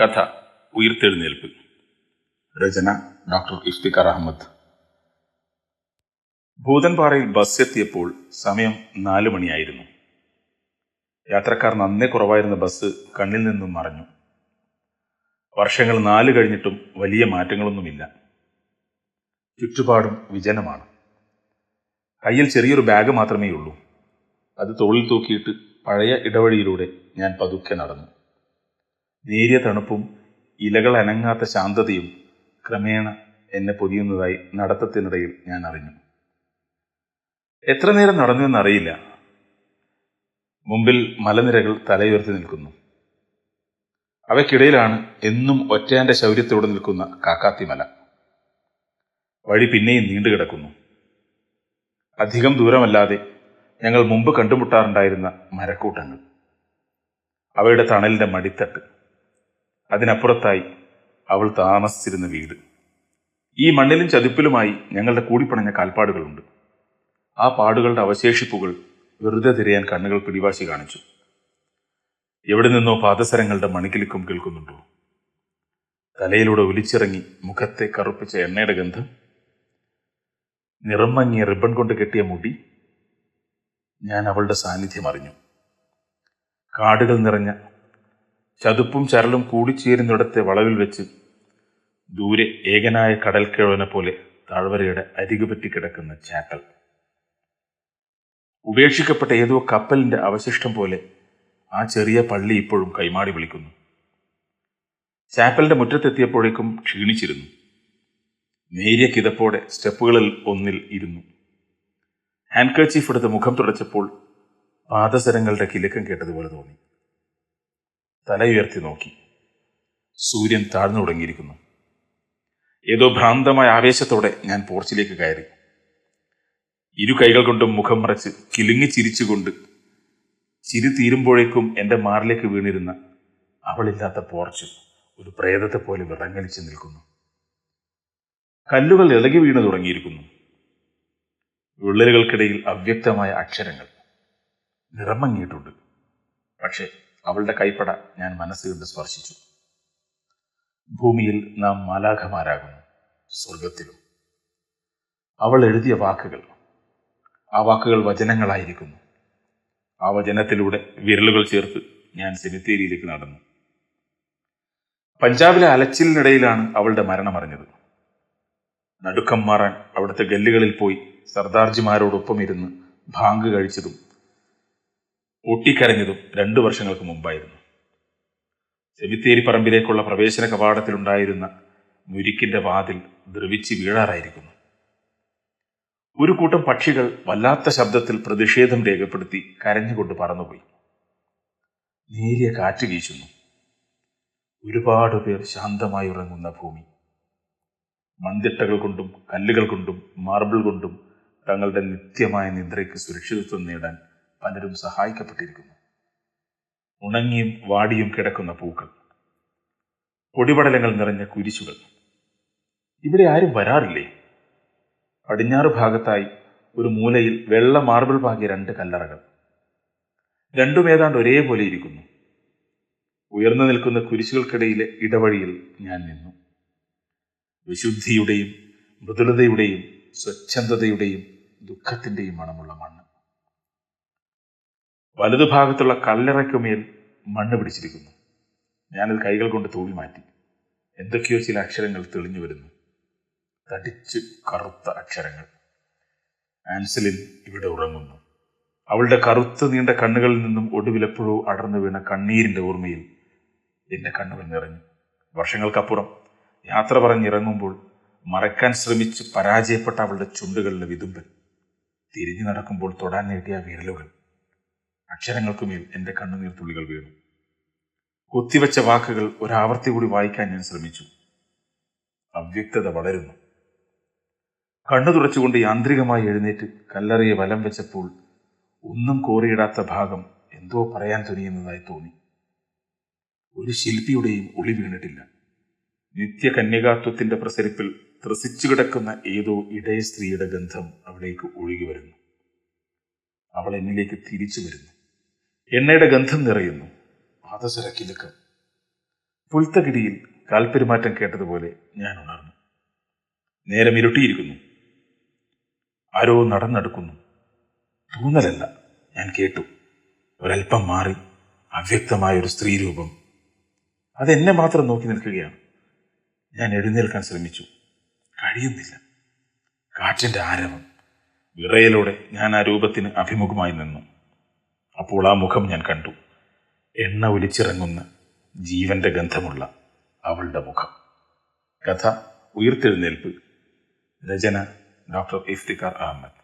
കഥ ഉയർത്തെഴുന്നേൽപ്പ്. രചന ഡോക്ടർ ഇഫ്തിഖർ അഹമ്മദ്. ഭൂതൻപാറയിൽ ബസ് എത്തിയപ്പോൾ സമയം നാലു മണിയായിരുന്നു. യാത്രക്കാർ നന്നേ കുറവായിരുന്ന ബസ് കണ്ണിൽ നിന്നും മറഞ്ഞു. വർഷങ്ങൾ നാല് കഴിഞ്ഞിട്ടും വലിയ മാറ്റങ്ങളൊന്നുമില്ല. ചുറ്റുപാടും വിജനമാണ്. കയ്യിൽ ചെറിയൊരു ബാഗ് മാത്രമേ ഉള്ളൂ അത് തോളിൽ തൂക്കിയിട്ട് പഴയ ഇടവഴിയിലൂടെ ഞാൻ പതുക്കെ നടന്നു. നേരിയ തണുപ്പും ഇലകൾ അനങ്ങാത്ത ശാന്തതയും ക്രമേണ എന്നെ പൊതിയുന്നതായി നടത്തത്തിനിടയിൽ ഞാൻ അറിഞ്ഞു. എത്ര നേരം നടന്നു എന്നറിയില്ല. മുമ്പിൽ മലനിരകൾ തലയുയർത്തി നിൽക്കുന്നു. അവയ്ക്കിടയിലാണ് എന്നും ഒറ്റയാന്റെ ശൗര്യത്തോടെ നിൽക്കുന്ന കാക്കാത്തിമല. വഴി പിന്നെയും നീണ്ടുകിടക്കുന്നു അധികം ദൂരമല്ലാതെ ഞങ്ങൾ മുമ്പ് കണ്ടുമുട്ടാറുണ്ടായിരുന്ന മരക്കൂട്ടങ്ങൾ. അവയുടെ തണലിന്റെ മടിത്തട്ട്. അതിനപ്പുറത്തായി അവൾ താമസിച്ചിരുന്ന വീട്. ഈ മണ്ണിലും ചതുപ്പിലുമായി ഞങ്ങളുടെ കൂടിപ്പണഞ്ഞ കാൽപ്പാടുകളുണ്ട്. ആ പാടുകളുടെ അവശേഷിപ്പുകൾ വെറുതെ തിരയാൻ കണ്ണുകൾ പിടിവാശി കാണിച്ചു. എവിടെ നിന്നോ പാദസരങ്ങളുടെ മണികിലുക്കം കേൾക്കുന്നുണ്ടോ? തലയിലൂടെ ഒലിച്ചിറങ്ങി മുഖത്തെ കറുപ്പിച്ച എണ്ണയുടെ ഗന്ധം? നിറം മങ്ങിയ റിബൺ കൊണ്ട് കെട്ടിയ മുടി? ഞാൻ അവളുടെ സാന്നിധ്യം അറിഞ്ഞു. കാടുകൾ നിറഞ്ഞ ചതുപ്പും ചരലും കൂടിച്ചേരുന്നിടത്തെ വളവിൽ വെച്ച് ദൂരെ ഏകനായ കടൽക്കിഴവനെ പോലെ താഴ്വരയുടെ അരികുപറ്റി കിടക്കുന്ന ചാക്കൽ ഉപേക്ഷിക്കപ്പെട്ട ഏതോ കപ്പലിന്റെ അവശിഷ്ടം പോലെ ആ ചെറിയ പള്ളി ഇപ്പോഴും കൈമാടി വിളിക്കുന്നു. ചാപ്പലിന്റെ മുറ്റത്തെത്തിയപ്പോഴേക്കും ക്ഷീണിച്ചിരുന്നു. നേരിയ കിതപ്പോടെ സ്റ്റെപ്പുകളിൽ ഒന്നിൽ ഇരുന്നു. ഹാൻഡ് എടുത്ത് മുഖം തുടച്ചപ്പോൾ പാദസരങ്ങളുടെ കിലക്കം കേട്ടതുപോലെ തോന്നി. തല ഉയർത്തി നോക്കി. സൂര്യൻ താഴ്ന്നു തുടങ്ങിയിരിക്കുന്നു. ഏതോ ഭ്രാന്തമായ ആവേശത്തോടെ ഞാൻ പോർച്ചിലേക്ക് കയറി. ഇരു കൈകൾ കൊണ്ടും മുഖം മറച്ച് കിലുങ്ങി ചിരിച്ചുകൊണ്ട് ചിരി തീരുമ്പോഴേക്കും എന്റെ മാറിലേക്ക് വീണിരുന്ന അവളില്ലാത്ത പോർച്ച് ഒരു പ്രേതത്തെ പോലെ വിറങ്ങലിച്ച് നിൽക്കുന്നു. കല്ലുകൾ ഇളകി വീണു തുടങ്ങിയിരിക്കുന്നു. വിള്ളലുകൾക്കിടയിൽ അവ്യക്തമായ അക്ഷരങ്ങൾ നിറമങ്ങിയിട്ടുണ്ട്. പക്ഷെ അവളുടെ കൈപ്പട ഞാൻ മനസ്സുകൊണ്ട് സ്പർശിച്ചു. ഭൂമിയിൽ നാം മാലാഖമാരാകുന്നു സ്വർഗത്തിലും അവൾ എഴുതിയ വാക്കുകൾ ആ വാക്കുകൾ വചനങ്ങളായിരിക്കുന്നു. ആ വചനത്തിലൂടെ വിരലുകൾ ചേർത്ത് ഞാൻ സെമിത്തേരിയിലേക്ക് നടന്നു. പഞ്ചാബിലെ അലച്ചിലിനിടയിലാണ് അവളുടെ മരണമറിഞ്ഞത് നടുക്കം മാറാൻ അവിടുത്തെ ഗല്ലുകളിൽ പോയി സർദാർജിമാരോടൊപ്പം ഇരുന്ന് ഭാങ്ക് കഴിച്ചതും പൊട്ടിക്കരഞ്ഞതും രണ്ടു വർഷങ്ങൾക്ക് മുമ്പായിരുന്നു. ചെവിത്തേരി പറമ്പിലേക്കുള്ള പ്രവേശന കവാടത്തിലുണ്ടായിരുന്ന മുരിക്കിന്റെ വാതിൽ ദ്രവിച്ച് വീഴാറായിരിക്കുന്നു. ഒരു കൂട്ടം പക്ഷികൾ വല്ലാത്ത ശബ്ദത്തിൽ പ്രതിഷേധം രേഖപ്പെടുത്തി കരഞ്ഞുകൊണ്ട് പറന്നുപോയി. നേരിയ കാറ്റ് വീശുന്നു. ഒരുപാട് പേർ ശാന്തമായി ഉറങ്ങുന്ന ഭൂമി. മൺതിട്ടകൾ കൊണ്ടും കല്ലുകൾ കൊണ്ടും മാർബിൾ കൊണ്ടും തങ്ങളുടെ നിത്യമായ നിദ്രയ്ക്ക് സുരക്ഷിതത്വം നേടാൻ പലരും സഹായിക്കപ്പെട്ടിരിക്കുന്നു. ഉണങ്ങിയും വാടിയും കിടക്കുന്ന പൂക്കൾ. പൊടിപടലങ്ങൾ നിറഞ്ഞ കുരിശുകൾ. ഇവിടെ ആരും വരാറില്ലേ? പടിഞ്ഞാറ് ഭാഗത്തായി ഒരു മൂലയിൽ വെള്ള മാർബിൾ പാകിയ രണ്ട് കല്ലറകൾ. രണ്ടും ഏതാണ്ട് ഒരേപോലെ ഇരിക്കുന്നു. ഉയർന്നു നിൽക്കുന്ന കുരിശുകൾക്കിടയിലെ ഇടവഴിയിൽ ഞാൻ നിന്നു. വിശുദ്ധിയുടെയും മൃദുലതയുടെയും സ്വച്ഛന്തതയുടെയും ദുഃഖത്തിന്റെയും മണമുള്ള മണ്ണ്. വലതുഭാഗത്തുള്ള കല്ലറയ്ക്കുമേൽ മണ്ണ് പിടിച്ചിരിക്കുന്നു. ഞാനത് കൈകൾ കൊണ്ട് തൂവി മാറ്റി. എന്തൊക്കെയോ ചില അക്ഷരങ്ങൾ തെളിഞ്ഞു വരുന്നു. തടിച്ച് കറുത്ത അക്ഷരങ്ങൾ. ആൻസലിൻ ഇവിടെ ഉറങ്ങുന്നു. അവളുടെ കറുത്ത നീണ്ട കണ്ണുകളിൽ നിന്നും ഒടുവിലെപ്പോഴോ അടർന്നു വീണ കണ്ണീരിന്റെ ഓർമ്മയിൽ എന്റെ കണ്ണുകൾ നിറഞ്ഞു. വർഷങ്ങൾക്കപ്പുറം യാത്ര പറഞ്ഞിറങ്ങുമ്പോൾ മറക്കാൻ ശ്രമിച്ച് പരാജയപ്പെട്ട അവളുടെ ചുണ്ടുകളിലെ വിതുമ്പൽ തിരിഞ്ഞു നടക്കുമ്പോൾ തൊടാൻ നേടിയ വിരലുകൾ. അക്ഷരങ്ങൾക്കുമേൽ എന്റെ കണ്ണുനീർ തുള്ളികൾ വീണു. കൊത്തിവെച്ച വാക്കുകൾ ഒരാവർത്തി കൂടി വായിക്കാൻ ഞാൻ ശ്രമിച്ചു. അവ്യക്തത വളരുന്നു. കണ്ണു തുറച്ചുകൊണ്ട് യാന്ത്രികമായി എഴുന്നേറ്റ് കല്ലറയെ വലം വെച്ചപ്പോൾ ഒന്നും കോറിയിടാത്ത ഭാഗം എന്തോ പറയാൻ തുനിയുന്നതായി തോന്നി. ഒരു ശില്പിയുടെയും ഒളി വീണിട്ടില്ല. നിത്യ കന്യകാത്വത്തിന്റെ പ്രസരിപ്പിൽ ത്രസിച്ചു കിടക്കുന്ന ഏതോ ഇടയ സ്ത്രീയുടെ ഗന്ധം അവിടേക്ക് ഒഴുകി വരുന്നു. അവൾ എന്നിലേക്ക് തിരിച്ചു വരുന്നു. എണ്ണയുടെ ഗന്ധം നിറയുന്നു. പാദസരക്കിലുക്കം. പുൽത്തകിടിയിൽ കാൽപ്പെരുമാറ്റം കേട്ടതുപോലെ ഞാൻ ഉണർന്നു. നേരം ഇരുട്ടിയിരിക്കുന്നു. ആരോ നടന്നെടുക്കുന്നു. തൂന്നലല്ല ഞാൻ കേട്ടു. ഒരൽപ്പം മാറി അവ്യക്തമായ ഒരു സ്ത്രീരൂപം. അതെന്നെ മാത്രം നോക്കി നിൽക്കുകയാണ്. ഞാൻ എഴുന്നേൽക്കാൻ ശ്രമിച്ചു. കഴിയുന്നില്ല. കാറ്റിന്റെ ആരവം. വിറയലോടെ ഞാൻ ആ രൂപത്തിന് അഭിമുഖമായി നിന്നു. അപ്പോൾ ആ മുഖം ഞാൻ കണ്ടു. എണ്ണ ഒലിച്ചിറങ്ങുന്ന ജീവന്റെ ഗന്ധമുള്ള അവളുടെ മുഖം. കഥ ഉയർത്തെഴുന്നേൽപ്പ്. രചന ഡോക്ടർ ഇഫ്തിഖാർ അഹമ്മദ്.